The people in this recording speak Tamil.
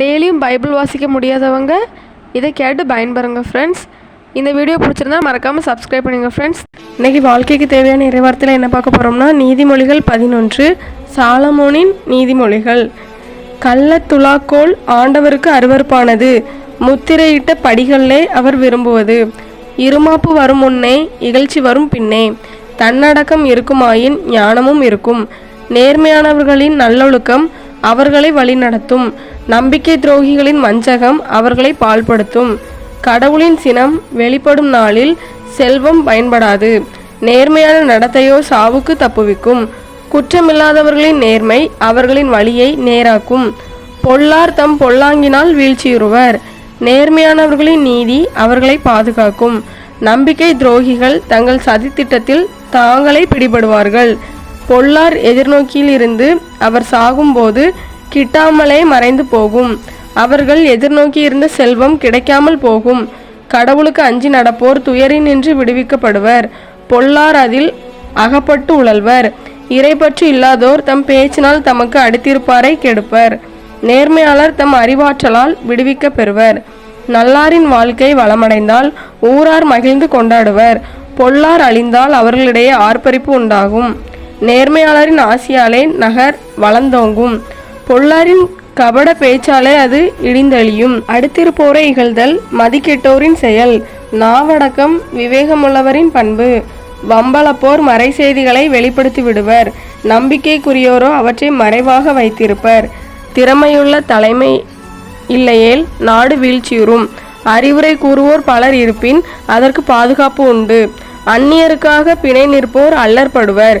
டெய்லியும் பைபிள் வாசிக்க முடியாதவங்க இதை கேட்டு பயன்பெறுங்க ஃப்ரெண்ட்ஸ் இந்த வீடியோ பிடிச்சிருந்தா மறக்காமல் சப்ஸ்கிரைப் பண்ணுங்கள் ஃப்ரெண்ட்ஸ் இன்றைக்கி வாழ்க்கைக்கு தேவையான இறைவார்த்தையில் என்ன பார்க்க போகிறோம்னா நீதிமொழிகள் பதினொன்று சாலமோனின் நீதிமொழிகள். கள்ள துலாக்கோல் ஆண்டவருக்கு அருவருப்பானது முத்திரையிட்ட படிகளிலே அவர் விரும்புவது. இருமாப்பு வரும் முன்னே இகழ்ச்சி வரும் பின்னே. தன்னடக்கம் இருக்குமாயின் ஞானமும் இருக்கும். நேர்மையானவர்களின் நல்லொழுக்கம் அவர்களை வழிநடத்தும். நம்பிக்கை துரோகிகளின் வஞ்சகம் அவர்களை பாழ்படுத்தும். கடவுளின் சினம் வெளிப்படும் நாளில் செல்வம் பயன்படாது. நேர்மையான நடத்தையோ சாவுக்கு தப்புவிக்கும். குற்றமில்லாதவர்களின் நேர்மை அவர்களின் வழியை நேராக்கும். பொல்லார் தம் பொல்லாங்கினால் வீழ்ச்சியுறுவர். நேர்மையானவர்களின் நீதி அவர்களை பாதுகாக்கும். நம்பிக்கை துரோகிகள் தங்கள் சதித்திட்டத்தில் தாங்களே பிடிபடுவார்கள். பொல்லார் எதிர்நோக்கியில் இருந்து அவர் சாகும்போது கிட்டாமலே மறைந்து போகும். அவர்கள் எதிர்நோக்கி இருந்த செல்வம் கிடைக்காமல் போகும். கடவுளுக்கு அஞ்சி நடப்போர் துயரினின்று விடுவிக்கப்படுவர். பொல்லார் அதில் அகப்பட்டு உழல்வர். இறைப்பற்று இல்லாதோர் தம் பேச்சினால் தமக்கு அடித்திருப்பாரை கெடுப்பர். நேர்மையாளர் தம் அறிவாற்றலால் விடுவிக்க பெறுவர். நல்லாரின் வாழ்க்கை வளமடைந்தால் ஊரார் மகிழ்ந்து கொண்டாடுவர். பொல்லார் அழிந்தால் அவர்களிடையே ஆர்ப்பரிப்பு உண்டாகும். நேர்மையாளரின் ஆசியாலே நகர் வளர்ந்தோங்கும் பொல்லாரின் கபட பேச்சாலே அது இடிந்தழியும் அடுத்திருப்போரை இகழ்தல் மதிக்கெட்டோரின் செயல். நாவடக்கம் விவேகமுள்ளவரின் பண்பு. வம்பளப்போர் மறை செய்திகளை வெளிப்படுத்தி விடுவர் நம்பிக்கைக்குரியோரோ அவற்றை மறைவாக வைத்திருப்பர். திறமையுள்ள தலைமை இல்லையேல் நாடு வீழ்ச்சியுறும். அறிவுரை கூறுவோர் பலர் இருப்பின் அதற்கு பாதுகாப்பு உண்டு. அந்நியருக்காக பிணை நிற்போர் அல்லற்படுவர்.